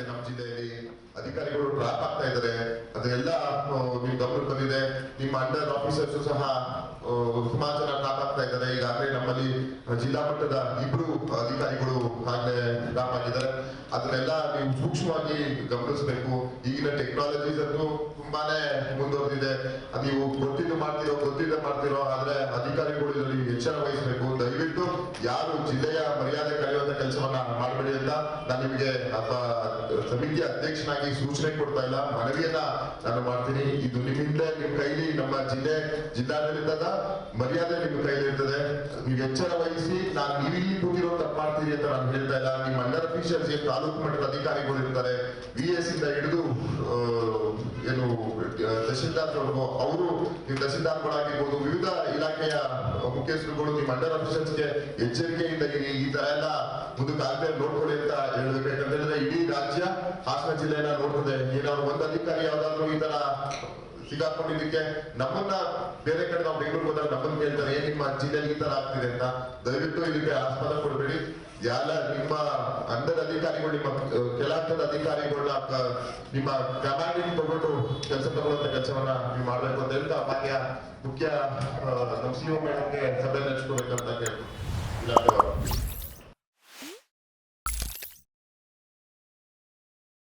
ಇದೆ ನಮ್ಮ ಜಿಲ್ಲೆಯಲ್ಲಿ ಅಧಿಕಾರಿಗಳು ಡ್ರಾಪ್ ಆಗ್ತಾ ಇದ್ದಾರೆ. ಅದೆಲ್ಲ ನಿಮ್ ಗಮನಕ್ಕೆ ಬಂದಿದೆ ನಿಮ್ಮ ಅಂಡರ್ ಆಫೀಸರ್ಸ್ ಸಹ ಸುಮಾರು ಜನ ಡ್ರಾಪ್ ಆಗ್ತಾ ಇದ್ದಾರೆ. ಈಗಾಗಲೇ ನಮ್ಮಲ್ಲಿ ಜಿಲ್ಲಾ ಮಟ್ಟದ ಇಬ್ರು ಅಧಿಕಾರಿಗಳು ಆಗ್ಲೇ ಡ್ರಾಪ್ ಆಗಿದ್ದಾರೆ. ಅದನ್ನೆಲ್ಲ ನೀವು ಸೂಕ್ಷ್ಮವಾಗಿ ಗಮನಿಸಬೇಕು. ಈಗಿನ ಟೆಕ್ನಾಲಜೀಸ್ ಅಂತೂ ತುಂಬಾನೇ ಮುಂದುವರೆದಿದೆ. ನೀವು ಗೊತ್ತಿದ್ದು ಮಾಡ್ತಿರೋ ಗೊತ್ತಿದ್ದ ಮಾಡ್ತಿರೋ, ಆದ್ರೆ ಅಧಿಕಾರಿಗಳು ಇದರಲ್ಲಿ ಎಚ್ಚರ ವಹಿಸಬೇಕು. ದಯವಿಟ್ಟು ಯಾರು ಜಿಲ್ಲೆಯ ಮರ್ಯಾದೆ ಕೆಲಸವನ್ನ ಮಾಡಬೇಡಿ ಅಂತ ನಾನು ನಿಮಗೆ ಸಮಿತಿ ಅಧ್ಯಕ್ಷನಾಗಿ ಸೂಚನೆ ಕೊಡ್ತಾ ಇಲ್ಲ, ಮನವಿಯನ್ನ ನಾನು ಮಾಡ್ತೀನಿ. ಇದು ನಿಮ್ಮಿಂದ ನಿಮ್ ಕೈಲಿ, ನಮ್ಮ ಜಿಲ್ಲೆ ಜಿಲ್ಲಾಡಳಿತದ ಮರ್ಯಾದೆ ನಿಮ್ ಕೈಲಿ ಇರ್ತದೆ. ನೀವು ಎಚ್ಚರ ವಹಿಸಿ, ನಾನು ನೀವು ಇಲ್ಲಿ ಕೂತಿರೋ ತಪ್ಪು ಮಾಡ್ತೀರಿ ಅಂತ ನಾನು ಹೇಳ್ತಾ ಇಲ್ಲ. ನಿಮ್ಮ ಅಂಡರ್ ಅಫೀಷಿಯಲ್ಸ್ ಏನು ತಾಲೂಕು ಮಟ್ಟದ ಅಧಿಕಾರಿಗಳು ಇರ್ತಾರೆ ವಿ ಎಸ್ ಇಂದ ಹಿಡಿದು ಏನು ತಹಸೀಲ್ದಾರ್ ಅವರು ನೀವು ತಹಶೀಲ್ದಾರ್ಗಳಾಗಿರ್ಬೋದು, ವಿವಿಧ ಇಲಾಖೆಯ ಮುಖ್ಯಸ್ಥರುಗಳು ನಿಮ್ಮ ಅಂಡರ್ ಆಫೀಸರ್ಸ್ಗೆ ಎಚ್ಚರಿಕೆಯಿಂದ ಈ ತರ ಎಲ್ಲ ಮುಂದಕ್ಕೆ ಆಗದೆ ನೋಡ್ಕೊಳ್ಳಿ ಅಂತ ಹೇಳ್ಬೇಕು ಯಾಕಂತಂದ್ರೆ ಇಡೀ ರಾಜ್ಯ ಹಾಸನ ಜಿಲ್ಲೆಯನ್ನ ನೋಡ್ತದೆ. ಏನಾದ್ರು ಒಂದು ಅಧಿಕಾರಿ ಯಾವ್ದಾದ್ರು ಈ ತರ ಸಿಗಾಕೊಂಡಿದ್ದಕ್ಕೆ ನಮ್ಮನ್ನ ಬೇರೆ ಕಡೆ ನಾವು ಬೆಂಗಳೂರು ಹೋದಾಗ ನಮ್ಮನ್ನ ಕೇಳ್ತಾರೆ. ನಿಮ್ಮ ಆಗ್ತಿದೆ ಅಂತ ದಯವಿಟ್ಟು ಇದಕ್ಕೆ ಆಸ್ಪದ ಕೊಡಬೇಡಿ. ಎಲ್ಲ ನಿಮ್ಮ ಅಂಡರ್ ಅಧಿಕಾರಿಗಳು, ನಿಮ್ಮ ಕೆಲ ಹಂತದ ನಿಮ್ಮ ಕಮಾಂಡಿಂಗ್ ತಗೊಂಡು ಕೆಲಸ ತಗೊಳ್ಳುವಂತ ಕೆಲಸವನ್ನ ನೀವು ಮಾಡ್ಬೇಕು ಅಂತ ಹೇಳ್ತಾ, ಮಾನ್ಯ ಮುಖ್ಯ ನಮ್ಮ ಸಿಒ ಮೇಡಮ್ಗೆ ಸಭೆ ನಡೆಸ್ಕೋಬೇಕಂತ ಕೇಳಿ